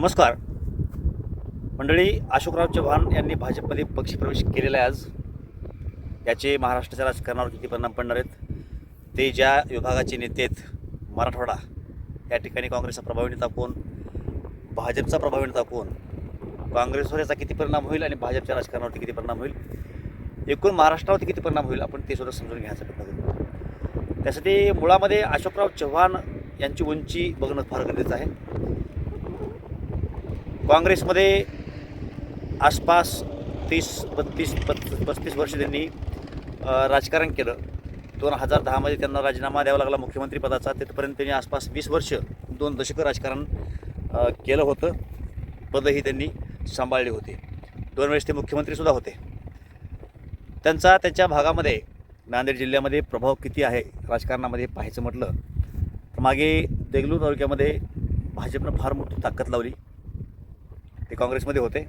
नमस्कार. मंडळी अशोकराव चव्हाण यांनी भाजपमध्ये पक्षप्रवेश केलेला आहे आज. याचे महाराष्ट्राच्या राजकारणावर किती परिणाम पडणार आहेत? ते ज्या विभागाचे नेते आहेत मराठवाडा या ठिकाणी काँग्रेसचा प्रभावी नेता कोण? भाजपचा प्रभावी नेता कोण? काँग्रेसवर याचा किती परिणाम होईल आणि भाजपच्या राजकारणावरती किती परिणाम होईल? एकूण महाराष्ट्रावरती किती परिणाम होईल? आपण ते सुद्धा समजून घ्यायचा प्रयत्न करू. त्यासाठी मुळामध्ये अशोकराव चव्हाण यांची उंची बघणं फार गरजेचं आहे. काँग्रेसमध्ये आसपास तीस बत्तीस पत पस्तीस वर्ष त्यांनी राजकारण केलं. दोन हजार दहामध्ये त्यांना राजीनामा द्यावा लागला मुख्यमंत्रीपदाचा तिथपर्यंत त्यांनी आसपास वीस वर्ष दोन दशकं राजकारण केलं होतं. पदही त्यांनी सांभाळली होती. दोन वेळेस ते मुख्यमंत्रीसुद्धा होते. त्यांचा त्यांच्या भागामध्ये नांदेड जिल्ह्यामध्ये प्रभाव किती आहे राजकारणामध्ये पाहायचं म्हटलं तर मागे देगलूर तालुक्यामध्ये भाजपनं फार मोठी ताकद लावली. ते काँग्रेसमध्ये होते.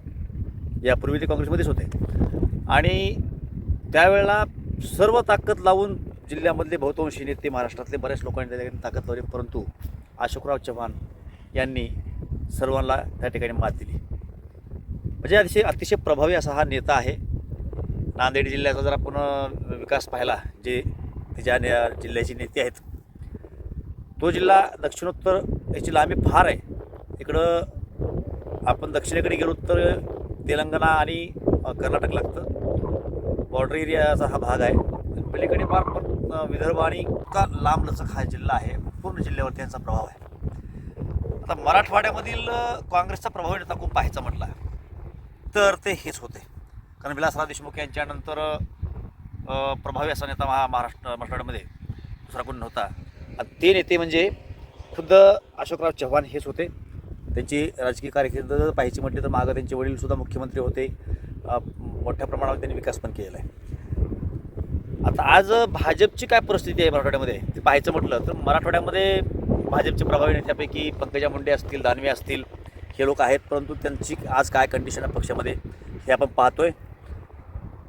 यापूर्वी ते काँग्रेसमध्येच होते. आणि त्यावेळेला सर्व ताकद लावून जिल्ह्यामधले बहुतांशी नेते महाराष्ट्रातले बऱ्याच लोकांनी त्या ठिकाणी ताकद लावली. परंतु अशोकराव चव्हाण यांनी सर्वांना त्या ठिकाणी मात दिली. म्हणजे अतिशय अतिशय प्रभावी असा हा नेता आहे. नांदेड जिल्ह्याचा जर आपण विकास पाहिला जे ज्या ने- जिल्ह्याचे नेते आहेत तो जिल्हा दक्षिणोत्तर याची लांबी फार आहे. इकडं आपण दक्षिणेकडे गेलो तर तेलंगणा आणि कर्नाटक लागतं. बॉर्डर एरियाचा हा भाग आहे. पलीकडे फार विदर्भ आणि इतका लांबलचक हा जिल्हा आहे. पूर्ण जिल्ह्यावर त्यांचा प्रभाव आहे. आता मराठवाड्यामधील काँग्रेसचा प्रभाव नेता कोण पाहायचा म्हटला तर ते हेच होते. कारण विलासराव देशमुख यांच्यानंतर प्रभावी असा नेता महा महाराष्ट्र मराठवाड्यामध्ये दुसरा कोण नव्हता. आणि ते नेते म्हणजे खुद्द अशोकराव चव्हाण हेच होते. त्यांची राजकीय कार्यकिर्द जर पाहायची म्हटली तर मागं त्यांचे वडीलसुद्धा मुख्यमंत्री होते. मोठ्या प्रमाणावर त्यांनी विकास पण केलेला आहे. आता आज भाजपची काय परिस्थिती आहे मराठवाड्यामध्ये? ते पाहायचं म्हटलं तर मराठवाड्यामध्ये भाजपचे प्रभावी नेत्यापैकी पंकजा मुंडे असतील दानवे असतील हे लोक आहेत. परंतु त्यांची आज काय कंडिशन आहे पक्षामध्ये हे आपण पाहतोय.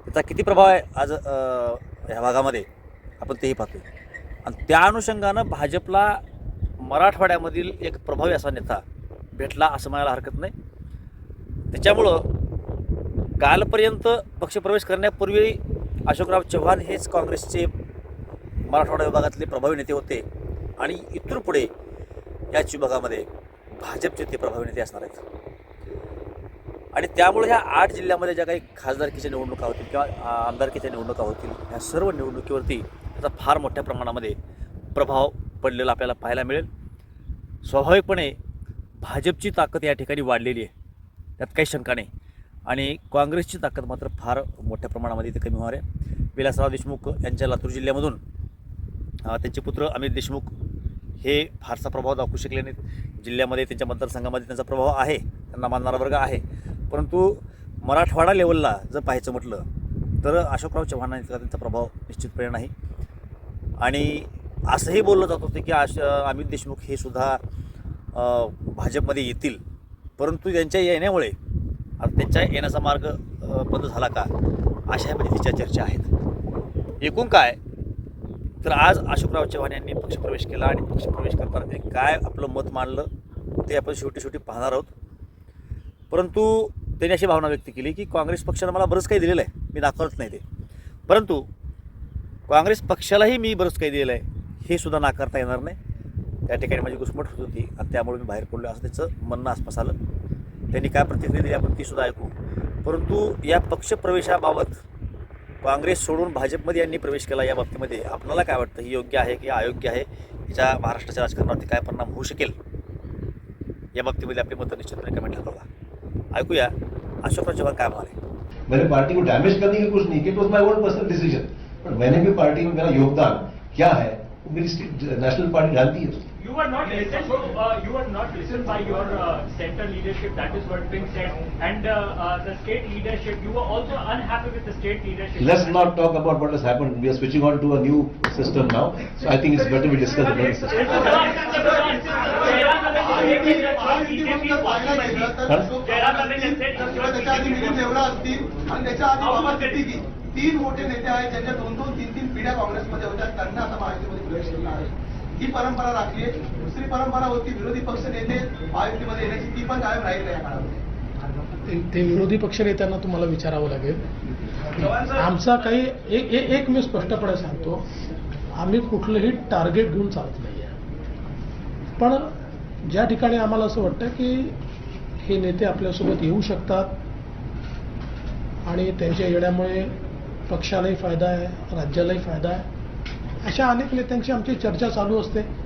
त्याचा किती प्रभाव आहे आज ह्या भागामध्ये? आपण तेही पाहतोय. आणि त्या अनुषंगानं भाजपला मराठवाड्यामधील एक प्रभावी असा नेता भेटला असं म्हणायला हरकत नाही. त्याच्यामुळं कालपर्यंत पक्षप्रवेश करण्यापूर्वी अशोकराव चव्हाण हेच काँग्रेसचे मराठवाडा विभागातले प्रभावी नेते होते आणि इथून पुढे याच विभागामध्ये भाजपचे ते प्रभावी नेते असणार आहेत. आणि त्यामुळे ह्या आठ जिल्ह्यामध्ये ज्या काही खासदारकीच्या निवडणुका होतील किंवा आमदारकीच्या निवडणुका होतील ह्या सर्व निवडणुकीवरती त्याचा फार मोठ्या प्रमाणामध्ये प्रभाव पडलेला आपल्याला पाहायला मिळेल. स्वाभाविकपणे भाजपची ताकद या ठिकाणी वाढलेली आहे. त्यात काही शंका नाही. आणि काँग्रेसची ताकद मात्र फार मोठ्या प्रमाणामध्ये इथे कमी होणार आहे. विलासराव देशमुख यांच्या लातूर जिल्ह्यामधून त्यांचे पुत्र अमित देशमुख हे फारसा प्रभाव दाखवू शकले नाहीत. जिल्ह्यामध्ये त्यांच्या मतदारसंघामध्ये त्यांचा प्रभाव आहे. त्यांना मानणारा वर्ग आहे. परंतु मराठवाडा लेवलला जर पाहायचं म्हटलं तर अशोकराव चव्हाणांचा त्यांचा प्रभाव निश्चितपणे नाही. आणि असंही बोललं जात होतं की आश अमित देशमुख हे सुद्धा भाजपमध्ये येतील. परंतु त्यांच्या येण्यामुळे आता त्यांच्या येण्याचा मार्ग बंद झाला का? अशा पद्धतीच्या चर्चा आहेत. एकूण काय? तर आज अशोकराव चव्हाण यांनी पक्षप्रवेश केला आणि पक्षप्रवेश करताना त्यांनी काय आपलं मत मांडलं ते आपण शेवटी शेवटी पाहणार आहोत. परंतु त्यांनी अशी भावना व्यक्त केली की काँग्रेस पक्षानं मला बरंच काही दिलेलं आहे. मी नाकारत नाही ते. परंतु काँग्रेस पक्षालाही मी बरंच काही दिलेलं आहे. हे सुद्धा नाकारता येणार नाही. त्या ठिकाणी माझी घुसमट होत होती आणि त्यामुळे मी बाहेर पडलो. असं त्याचं म्हणणं आसपास आलं. त्यांनी काय प्रतिक्रिया दिली आपण तीसुद्धा ऐकू. परंतु या पक्षप्रवेशाबाबत काँग्रेस सोडून भाजपमध्ये यांनी प्रवेश केला या बाबतीमध्ये आपल्याला काय वाटतं? ही योग्य आहे की अयोग्य आहे? याच्या महाराष्ट्राच्या राजकारणावरती काय परिणाम होऊ शकेल? या बाबतीमध्ये आपली मतं निश्चितपणे कमेंट ठरवा ऐकूया. अशोकराव चव्हाण काय म्हणाले? मैंने पार्टी को डैमेज करने की कुछ नहीं किया तो माई ओन पर्सनल डिसीजन पर मैंने भी पार्टी में मेरा योगदान क्या है? मेरी नेशनल पार्टी जानती है You were not listened. Uh, you were not listened by your uh, center leadership. That is what being said. And uh, uh, the state leadership, you were also unhappy with the state leadership. Let's not talk about what has happened. We are switching on to a new system now. So I think it's better we discuss the new system. तीन मोठे नेते आहेत ज्यांच्या दोन दोन तीन तीन पिढ्या काँग्रेसमध्ये होत्या त्यांना आता महायुतीमध्ये प्रवेश केला आहे. ही परंपरा राखली आहे. दुसरी परंपरा होती विरोधी पक्ष नेते महायुतीमध्ये येण्याची ती पण कायम राहील या काळामध्ये. ते विरोधी पक्षनेत्यांना तुम्हाला विचारावं लागेल. आमचा काही एक एक- एक मी स्पष्टपणे सांगतो. आम्ही कुठलंही टार्गेट घेऊन चालत नाही आहे पण ज्या ठिकाणी आम्हाला असं वाटतं की हे नेते आपल्यासोबत येऊ शकतात आणि त्यांच्या येण्यामुळे पक्षालाही फायदा आहे राज्यालाही फायदा आहे. अशा अनेक नेत्यांची आमची चर्चा चालू असते.